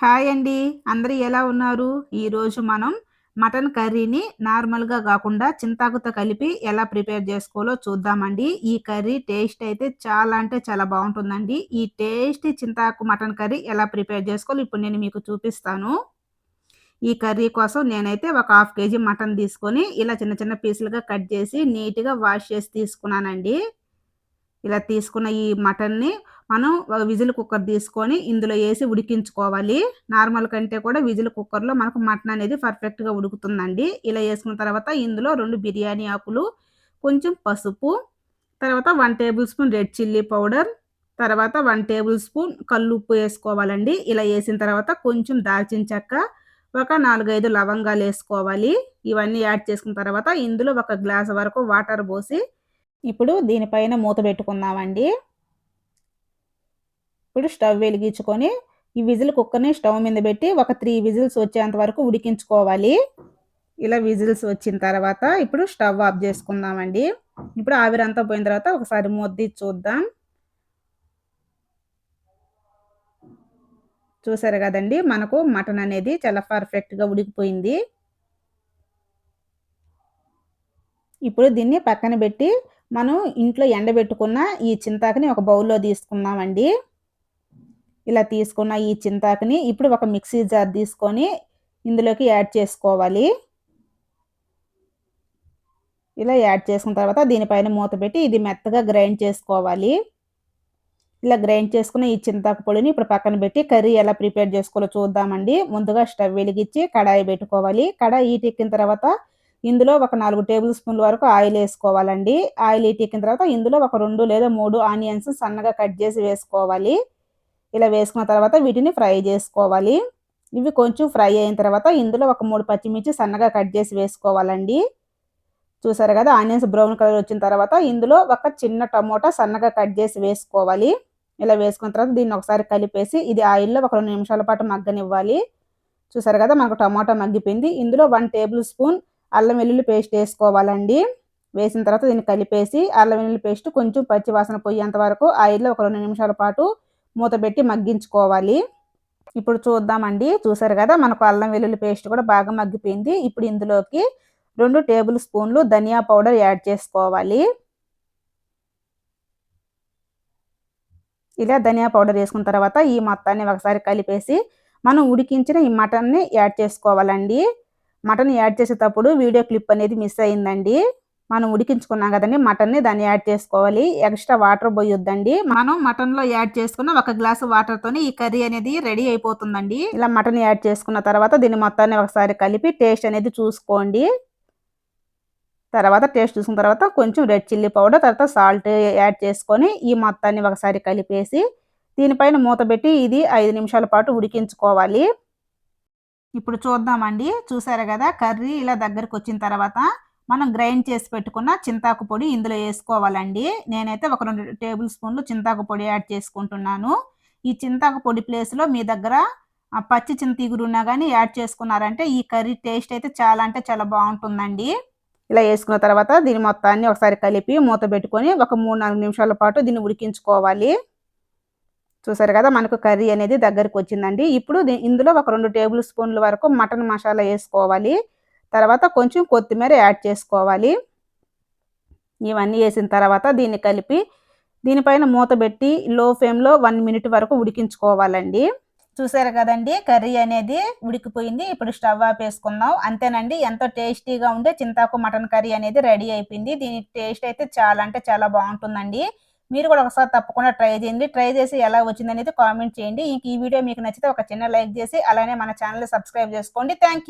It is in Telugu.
హాయ్ అండి. అందరూ ఎలా ఉన్నారు? ఈరోజు మనం మటన్ కర్రీని నార్మల్గా కాకుండా చింతాకుతో కలిపి ఎలా ప్రిపేర్ చేసుకోవాలో చూద్దామండి. ఈ కర్రీ టేస్ట్ అయితే చాలా అంటే చాలా బాగుంటుందండి. ఈ టేస్ట్ చింతాకు మటన్ కర్రీ ఎలా ప్రిపేర్ చేసుకోవాలో ఇప్పుడు నేను మీకు చూపిస్తాను. ఈ కర్రీ కోసం నేనైతే ఒక హాఫ్ కేజీ మటన్ తీసుకొని ఇలా చిన్న చిన్న పీసులుగా కట్ చేసి నీట్గా వాష్ చేసి తీసుకున్నానండి. ఇలా తీసుకున్న ఈ మటన్ని మనం ఒక విజిల్ కుక్కర్ తీసుకొని ఇందులో వేసి ఉడికించుకోవాలి. నార్మల్ కంటే కూడా విజిల్ కుక్కర్లో మనకు మటన్ అనేది పర్ఫెక్ట్గా ఉడుకుతుందండి. ఇలా వేసుకున్న తర్వాత ఇందులో రెండు బిర్యానీ ఆకులు కొంచెం పసుపు తర్వాత one tablespoon red chilli powder తర్వాత వన్ టేబుల్ స్పూన్ కల్లుప్పు వేసుకోవాలండి. ఇలా వేసిన తర్వాత కొంచెం దాల్చిన చెక్క ఒక నాలుగైదు లవంగాలు వేసుకోవాలి. ఇవన్నీ యాడ్ చేసుకున్న తర్వాత ఇందులో ఒక గ్లాస్ వరకు వాటర్ పోసి ఇప్పుడు దీనిపైన మూత పెట్టుకుందామండి. ఇప్పుడు స్టవ్ వెలిగించుకొని ఈ విజిల్ కుక్కర్ని స్టవ్ మీద పెట్టి ఒక త్రీ విజిల్స్ వచ్చేంత వరకు ఉడికించుకోవాలి. ఇలా విజిల్స్ వచ్చిన తర్వాత ఇప్పుడు స్టవ్ ఆఫ్ చేసుకుందామండి. ఇప్పుడు ఆవిరంతా పోయిన తర్వాత ఒకసారి మొద్ది చూద్దాం. చూసారు కదండి మనకు మటన్ అనేది చాలా పర్ఫెక్ట్గా ఉడికిపోయింది. ఇప్పుడు దీన్ని పక్కన పెట్టి మనం ఇంట్లో ఎండబెట్టుకున్న ఈ చింతాకుని ఒక బౌల్లో తీసుకుందామండి. ఇలా తీసుకున్న ఈ చింతాకుని ఇప్పుడు ఒక మిక్సీ జార్ తీసుకొని ఇందులోకి యాడ్ చేసుకోవాలి. ఇలా యాడ్ చేసుకున్న తర్వాత దీనిపైన మూత పెట్టి ఇది మెత్తగా గ్రైండ్ చేసుకోవాలి. ఇలా గ్రైండ్ చేసుకున్న ఈ చింతాకు పొడిని ఇప్పుడు పక్కన పెట్టి కర్రీ ఎలా ప్రిపేర్ చేసుకోవాలో చూద్దామండి. ముందుగా స్టవ్ వెలిగించి కడాయి పెట్టుకోవాలి. కడాయి ఈటెక్కిన తర్వాత ఇందులో ఒక నాలుగు టేబుల్ స్పూన్ల వరకు ఆయిల్ వేసుకోవాలండి. ఆయిల్ ఈటెక్కిన తర్వాత ఇందులో ఒక రెండు లేదా మూడు ఆనియన్స్ సన్నగా కట్ చేసి వేసుకోవాలి. ఇలా వేసుకున్న తర్వాత వీటిని ఫ్రై చేసుకోవాలి. ఇవి కొంచెం ఫ్రై అయిన తర్వాత ఇందులో ఒక మూడు పచ్చిమిర్చి సన్నగా కట్ చేసి వేసుకోవాలండి. చూసారు కదా ఆనియన్స్ బ్రౌన్ కలర్ వచ్చిన తర్వాత ఇందులో ఒక చిన్న టమోటా సన్నగా కట్ చేసి వేసుకోవాలి. ఇలా వేసుకున్న తర్వాత దీన్ని ఒకసారి కలిపేసి ఇది ఆయిల్లో ఒక రెండు నిమిషాల పాటు మగ్గనివ్వాలి. చూసారు కదా మనకు టమాటా మగ్గిపోయింది. ఇందులో వన్ టేబుల్ స్పూన్ అల్లం వెల్లుల్లి పేస్ట్ వేసుకోవాలండి. వేసిన తర్వాత దీన్ని కలిపేసి అల్లం వెల్లుల్లి పేస్ట్ కొంచెం పచ్చి వాసన పోయేంత వరకు ఆయిల్లో ఒక రెండు నిమిషాల పాటు మూత పెట్టి మగ్గించుకోవాలి. ఇప్పుడు చూద్దామండి. చూసారు కదా మనకు అల్లం వెల్లుల్లి పేస్ట్ కూడా బాగా మగ్గిపోయింది. ఇప్పుడు ఇందులోకి రెండు టేబుల్ స్పూన్లు ధనియా పౌడర్ యాడ్ చేసుకోవాలి. ఇలా ధనియా పౌడర్ వేసుకున్న తర్వాత ఈ మొత్తాన్ని ఒకసారి కలిపేసి మనం ఉడికించిన ఈ మటన్ని యాడ్ చేసుకోవాలండి. మటన్ యాడ్ చేసేటప్పుడు వీడియో క్లిప్ అనేది మిస్ అయిందండి. మనం ఉడికించుకున్నాం కదండి మటన్ని దాన్ని యాడ్ చేసుకోవాలి. ఎక్స్ట్రా వాటర్ పోయొద్దండి. మనం మటన్లో యాడ్ చేసుకున్న ఒక గ్లాసు వాటర్తోనే ఈ కర్రీ అనేది రెడీ అయిపోతుందండి. ఇలా మటన్ యాడ్ చేసుకున్న తర్వాత దీన్ని మొత్తాన్ని ఒకసారి కలిపి టేస్ట్ అనేది చూసుకోండి. తర్వాత టేస్ట్ చూసుకున్న తర్వాత కొంచెం రెడ్ చిల్లీ పౌడర్ తర్వాత సాల్ట్ యాడ్ చేసుకొని ఈ మొత్తాన్ని ఒకసారి కలిపేసి దీనిపైన మూత పెట్టి ఇది ఐదు నిమిషాల పాటు ఉడికించుకోవాలి. ఇప్పుడు చూద్దామండి. చూసారు కదా కర్రీ ఇలా దగ్గరకు వచ్చిన తర్వాత మనం గ్రైండ్ చేసి పెట్టుకున్న చింతాకు పొడి ఇందులో వేసుకోవాలండి. నేనైతే ఒక రెండు టేబుల్ స్పూన్లు చింతాకు పొడి యాడ్ చేసుకుంటున్నాను. ఈ చింతాకు పొడి ప్లేస్లో మీ దగ్గర పచ్చి చింతీగురు ఉన్నా కానీ యాడ్ చేసుకున్నారంటే ఈ కర్రీ టేస్ట్ అయితే చాలా అంటే చాలా బాగుంటుందండి. ఇలా వేసుకున్న తర్వాత దీని మొత్తాన్ని ఒకసారి కలిపి మూత పెట్టుకొని ఒక మూడు నాలుగు నిమిషాల పాటు దీన్ని ఉడికించుకోవాలి. చూసారు కదా మనకు కర్రీ అనేది దగ్గరికి వచ్చిందండి. ఇప్పుడు ఇందులో ఒక రెండు టేబుల్ స్పూన్ల వరకు మటన్ మసాలా వేసుకోవాలి. తర్వాత కొంచెం కొత్తిమీర యాడ్ చేసుకోవాలి. ఇవన్నీ వేసిన తర్వాత దీన్ని కలిపి దీనిపైన మూత పెట్టి లో ఫ్లేమ్లో వన్ మినిట్ వరకు ఉడికించుకోవాలండి. చూసారు కదండి కర్రీ అనేది ఉడికిపోయింది. ఇప్పుడు స్టవ్ ఆపేసుకుందాం అంతేనండి ఎంతో టేస్టీగా ఉండే చింతాకు మటన్ కర్రీ అనేది రెడీ అయిపోయింది. దీని టేస్ట్ అయితే చాలా అంటే చాలా బాగుంటుందండి. మీరు కూడా ఒకసారి తప్పకుండా ట్రై చేయండి. ట్రై చేసి ఎలా వచ్చింది అనేది కామెంట్ చేయండి. ఇంక ఈ వీడియో మీకు నచ్చితే ఒక చిన్న లైక్ చేసి అలానే మన ఛానల్ సబ్స్క్రైబ్ చేసుకోండి. థ్యాంక్